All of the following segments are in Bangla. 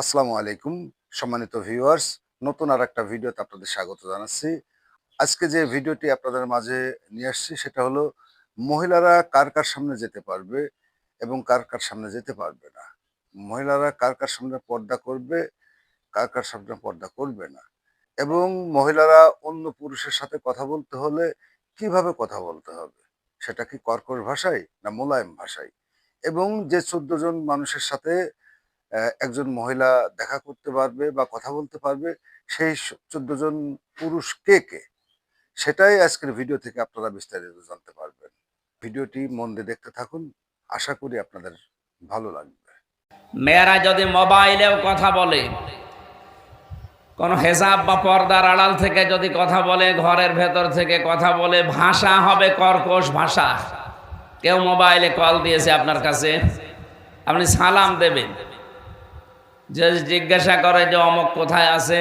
আসসালামু আলাইকুম, সম্মানিত ভিউয়ার্স নতুন আর একটা ভিডিওতে আপনাদের স্বাগত জানাচ্ছি। আজকে যে ভিডিওটি আপনাদের মাঝে নিয়ে আসছি, সেটা হলো, মহিলারা কার কার সামনে যেতে পারবে এবং কার কার সামনে যেতে পারবে না? মহিলারা কার কার সামনে পর্দা করবে, কার কার সামনে পর্দা করবে না? এবং মহিলারা অন্য পুরুষের সাথে কথা বলতে হলে কীভাবে কথা বলতে হবে? সেটা কি কর্কশ ভাষায় না মোলায়েম ভাষায়? এবং যে চোদ্দ জন মানুষের সাথে একজন মহিলা দেখা করতে পারবে বা কথা বলতে পারবে, সেই চোদ্দ জন পুরুষ কে কে? সেটাই আজকের ভিডিও থেকে আপনারা বিস্তারিত জানতে পারবেন। ভিডিওটি মন দিয়ে দেখতে থাকুন। আশা করি আপনাদের ভালো লাগবে। মেয়েরা যদি মোবাইলেও কথা বলে, কোন হেসাব বা পর্দার আড়াল থেকে যদি কথা বলে, ঘরের ভেতর থেকে কথা বলে, ভাষা হবে কর্কশ ভাষা। কেউ মোবাইলে কল দিয়েছে আপনার কাছে, আপনি সালাম দেবেন। যে জিজ্ঞাসা করে যে অমুক কোথায় আছে,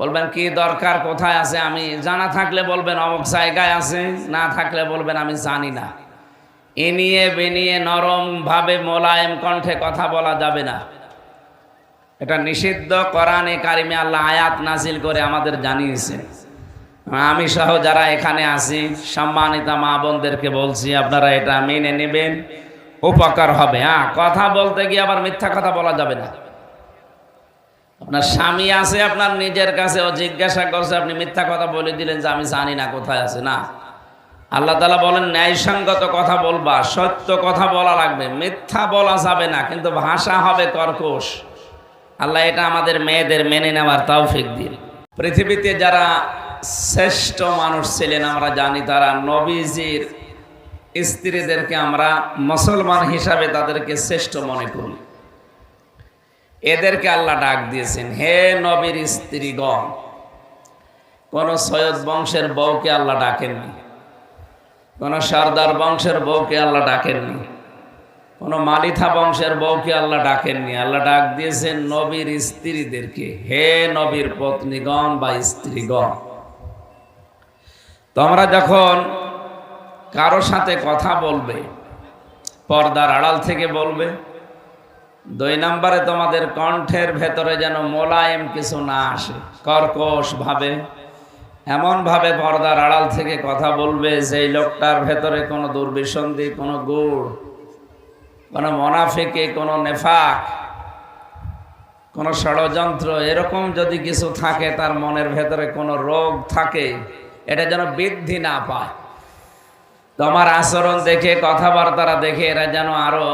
বলবেন, কি দরকার? কোথায় আছে? আমি জানা থাকলে বলবেন, অমুক জায়গায় আছে, না থাকলে বলবেন, আমি জানি না। ইনিয়ে বিনিয়ে নরম ভাবে মোলায়েম কণ্ঠে কথা বলা যাবে না। এটা নিষিদ্ধ কোরআনে কারিমে আল্লাহ আয়াত নাজিল করে আমাদের জানিয়েছেন আমি সহ যারা এখানে আছি, সম্মানিত মা বোনদেরকে বলছি, আপনারা এটা মেনে নেবেন, উপকার হবে। হ্যাঁ কথা বলতে গিয়ে আবার মিথ্যা কথা বলা যাবে না। আপনার স্বামী আছে, আপনার নিজের কাছে ও জিজ্ঞাসা করছে, আপনি মিথ্যা কথা বলে দিলেন যে আমি জানি না কোথায় আছে, না। আল্লাহ তালা বলেন, ন্যায়সঙ্গত কথা বলবা, সত্য কথা বলা লাগবে, মিথ্যা বলা যাবে না, কিন্তু ভাষা হবে কর্কশ। আল্লাহ এটা আমাদের মেয়েদের মেনে নেওয়ার তৌফিক দিন। পৃথিবীতে যারা শ্রেষ্ঠ মানুষ ছিলেন, আমরা জানি তারা নবীজির স্ত্রীদেরকে আমরা মুসলমান হিসাবে তাদেরকে শ্রেষ্ঠ মনে করি। এদেরকে আল্লাহ ডাক দিয়েছেন, হে নবীর স্ত্রীগণ, কোন সৈয়দ বংশের বউকে আল্লাহ ডাকেননি, কোন সর্দার বংশের বউকে আল্লাহ ডাকেননি, কোন মালিথা বংশের বউকে আল্লাহ ডাকেননি। আল্লাহ ডাক দিয়েছেন, নবীর স্ত্রীদেরকে, হে নবীর পত্নীগণ বা স্ত্রীগণ, তোমরা যখন কারও সাথে কথা বলবে, পর্দার আড়াল থেকে বলবে দুই নম্বরে তোমাদের কণ্ঠের ভেতরে যেন মোলায়েম কিছু না আসে, কর্কশ ভাবে। এমনভাবে পর্দার আড়াল থেকে কথা বলবে যেই লোকটার ভেতরে কোনো দুর্বিসন্ধি, কোনো গুড়, কোনো মনাফিকে, কোনো নেফাক, কোনো ষড়যন্ত্র, এরকম যদি কিছু থাকে তার মনের ভেতরে কোনো রোগ থাকে, এটা যেন বৃদ্ধি না পায়। তোমার আচরণ দেখে, কথাবার্তারা দেখে এরা যেন আরও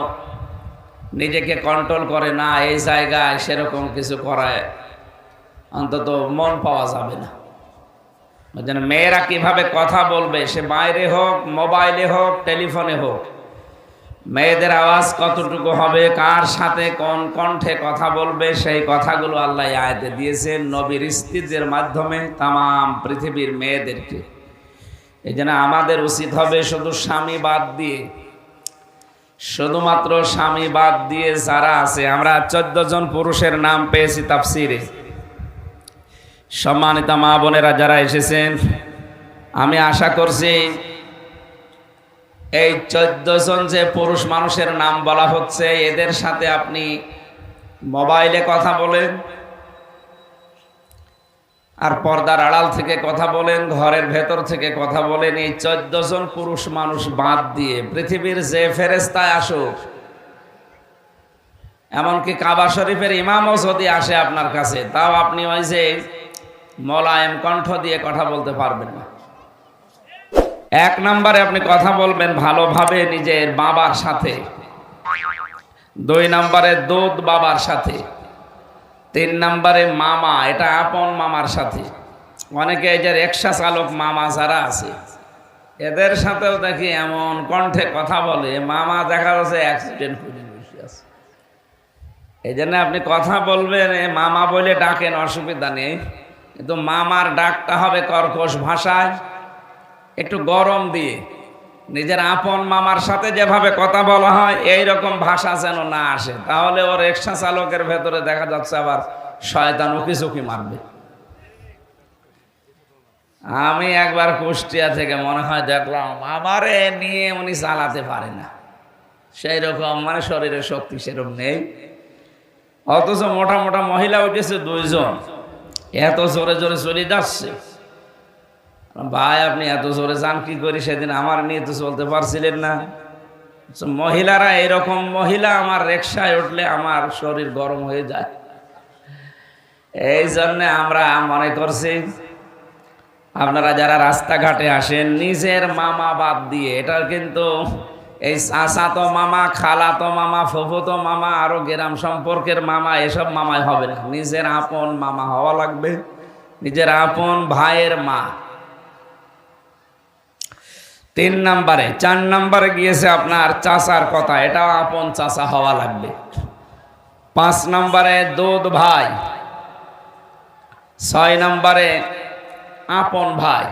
নিজেকে কন্ট্রোল করে, না, এই জায়গায় সেরকম কিছু করায় অন্তত মন পাওয়া যাবে না। জন্য মেয়েরা কীভাবে কথা বলবে, সে বাইরে হোক, মোবাইলে হোক, টেলিফোনে হোক, মেয়েদের আওয়াজ কতটুকু হবে, কার সাথে কোন কণ্ঠে কথা বলবে, সেই কথাগুলো আল্লাহ আয়তে দিয়েছেন নবীর স্ত্রীদের মাধ্যমে তাম পৃথিবীর মেয়েদেরকে। এই আমাদের উচিত হবে শুধু স্বামী বাদ দিয়ে শুধুমাত্র স্বামী বাদ দিয়ে যারা আছে, আমরা চোদ্দ জন পুরুষের নাম পেয়েছি তাফসিরে। সম্মানিত মা বোনেরা যারা এসেছেন, আমি আশা করছি এই চোদ্দ জন যে পুরুষ মানুষের নাম বলা হচ্ছে, এদের সাথে আপনি মোবাইলে কথা বলেন। আর পর্দার আড়াল থেকে কথা বলেন, ঘরের ভেতর থেকে কথা বলেন, এই চোদ্দ জন পুরুষ মানুষ বাদ দিয়ে পৃথিবীর যে ফেরেস্তায় আসুক, এমনকি কাবা শরীফের ইমামও যদি আসে আপনার কাছে, তাও আপনি ওই যে মলায়েম কণ্ঠ দিয়ে কথা বলতে পারবেন না। এক নম্বরে আপনি কথা বলবেন ভালোভাবে নিজের বাবার সাথে। দুই নম্বরে দুধ বাবার সাথে। তিন নম্বরে মামা, এটা আপন মামার সাথে। অনেকে এই যে রিক্সা চালক মামা যারা আছে, এদের সাথেও দেখি এমন কণ্ঠে কথা বলে মামা দেখা যাচ্ছে অ্যাক্সিডেন্ট করে বসে আছে। এই জন্য আপনি কথা বলবেন মামা বলে ডাকেন, অসুবিধা নেই। কিন্তু মামার ডাকটা হবে কর্কশ ভাষায়, একটু গরম দিয়ে। নিজের আপন মামার সাথে যেভাবে কথা বলা হয় এই রকম ভাষা যেন না আসে। তাহলে ওর রিক্সা চালকের ভেতরে দেখা যাচ্ছে আবার শয়তান উকি চুকি মারবে। আমি একবার কুষ্টিয়া থেকে মনে হয় দেখলাম, আমারে নিয়ে উনি চালাতে পারে না। সেই রকম মানে শরীরের শক্তি সেরকম নেই। অথচ মোটা মোটা মহিলা উঠেছে দুইজন। এত জোরে জোরে চলে যাচ্ছে। ভাই, আপনি এত জোরে যান, কি করি? সেদিন আমার নিয়ে তো চলতে পারছিলেন না। মহিলারা এরকম মহিলা, আমার রিক্সায় উঠলে আমার শরীর গরম হয়ে যায়। এই জন্যে আমরা মনে করছি, আপনারা যারা রাস্তাঘাটে আসেন, নিজের মামা বাদ দিয়ে এটা কিন্তু এই চাচাতো মামা, খালাতো মামা, ফুফুতো মামা, আরও গ্রাম সম্পর্কের মামা, এসব মামাই হবে না। নিজের আপন মামা হওয়া লাগবে। নিজের আপন ভাইয়ের মা। তিন নম্বরে, চার নম্বরে গিয়েছে আপনার চাচার কথা, এটাও আপন চাচা হওয়া লাগবে। পাঁচ নম্বরে, দুধ ভাই। ছয় নম্বরে, আপন ভাই।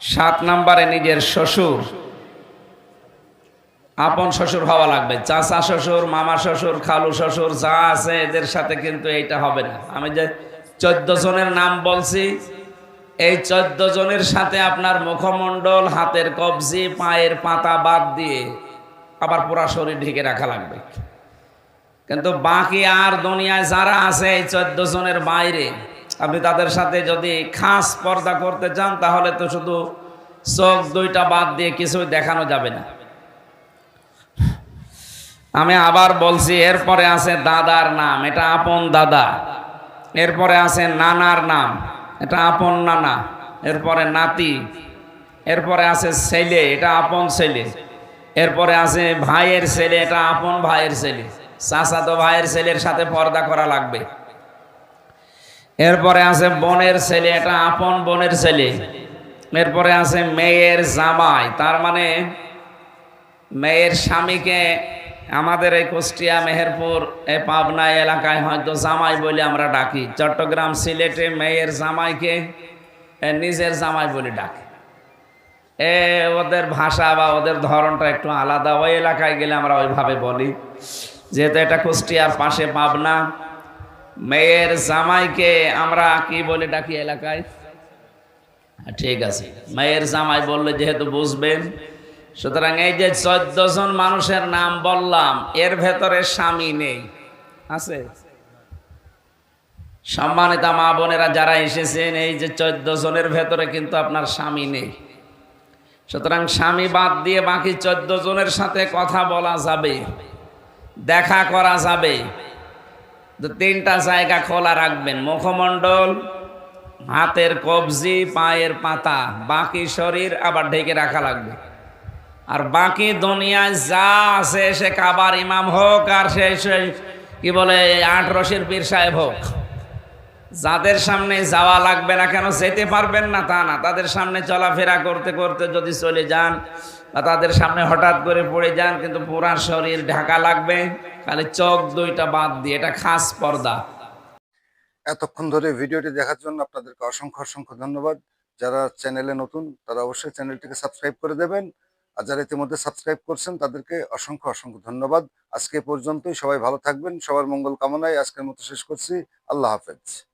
সাত নম্বরে, নিজের শ্বশুর। আপন শ্বশুর হওয়া লাগবে, চাচা শ্বশুর, মামা শ্বশুর, খালু শ্বশুর, যা আছে এদের সাথে কিন্তু এইটা হবে না। আমি যে চোদ্দ জনের নাম বলছি এই চোদ্দ জনের সাথে আপনার মুখমণ্ডল, হাতের কবজি, পায়ের পাতা বাদ দিয়ে আবার পুরা শরীর ঢেকে রাখা লাগবে। কিন্তু বাকি আর দুনিয়ায় যারা আছে এই চোদ্দ জনের বাইরে, আপনি তাদের সাথে যদি খাস পর্দা করতে চান, তাহলে তো শুধু চোখ দুইটা বাদ দিয়ে কিছুই দেখানো যাবে না। আমি আবার বলছি, এরপরে আছে দাদার নাম, এটা আপন দাদা। এরপরে আছে নানার নাম। এটা আপন নানা, এরপরে নাতি, এরপরে আছে ছেলে, এটা আপন ছেলে, এরপরে আছে ভাইয়ের ছেলে, এটা আপন ভাইয়ের ছেলে, চাচাতো ভাইয়ের ছেলের সাথে পর্দা করা লাগবে। এরপরে আছে বোনের ছেলে, এটা আপন বোনের ছেলে, এরপরে আছে মেয়ের জামাই, তার মানে মেয়ের স্বামীকে আমাদের এই কুষ্টিয়া, মেহেরপুর এই পাবনা এলাকায় হয়তো জামাই বলে আমরা ডাকি। চট্টগ্রাম সিলেটে মেয়ের জামাইকে নিজের জামাই বলে ডাকে। এ ওদের ভাষা বা ওদের ধরনটা একটু আলাদা। ওই এলাকায় গেলে আমরা ওইভাবে বলি। যেহেতু এটা কুষ্টিয়ার পাশে পাবনা, মেয়ের জামাইকে আমরা কি বলে ডাকি এলাকায়? ঠিক আছে। মেয়ের জামাই বললে যেহেতু বুঝবেন সুতরাং এই যে চোদ্দ জন মানুষের নাম বললাম, এর ভেতরে স্বামী নেই। আছে? সম্মানিত মা বোনেরা যারা এসেছেন, এই যে চোদ্দ জনের ভেতরে কিন্তু আপনার স্বামী নেই। সুতরাং স্বামী বাদ দিয়ে বাকি চোদ্দ জনের সাথে কথা বলা যাবে, দেখা করা যাবে। তিনটা জায়গা খোলা রাখবেন। মুখমণ্ডল, হাতের কবজি, পায়ের পাতা, বাকি শরীর আবার ঢেকে রাখা লাগবে। আর বাকি দুনিয়ায় যা আছে সে কাবার ইমাম হোক আর সে কি বলে, আট রশির পীর সাহেব হোক। যাদের সামনে যাওয়া লাগবে না কেন, যেতে পারবেন না তা না। তাদের সামনে চলাফেরা করতে করতে যদি চলে যান বা তাদের সামনে হঠাৎ করে পড়ে যান, কিন্তু পুরা শরীর ঢাকা লাগবে, খালি চোখ দুইটা বাদ দিয়ে। এটা খাস পর্দা। এতক্ষণ ধরে ভিডিওটি দেখার জন্য আপনাদেরকে অসংখ্য অসংখ্য ধন্যবাদ। যারা চ্যানেলে নতুন, তারা অবশ্যই চ্যানেলটিকে সাবস্ক্রাইব করে দেবেন। আর যারা ইতিমধ্যে সাবস্ক্রাইব করছেন, তাদেরকে অসংখ্য অসংখ্য ধন্যবাদ। আজকে পর্যন্তই। সবাই ভালো থাকবেন। সবার মঙ্গল কামনায় আজকের মতো শেষ করছি। আল্লাহ হাফেজ।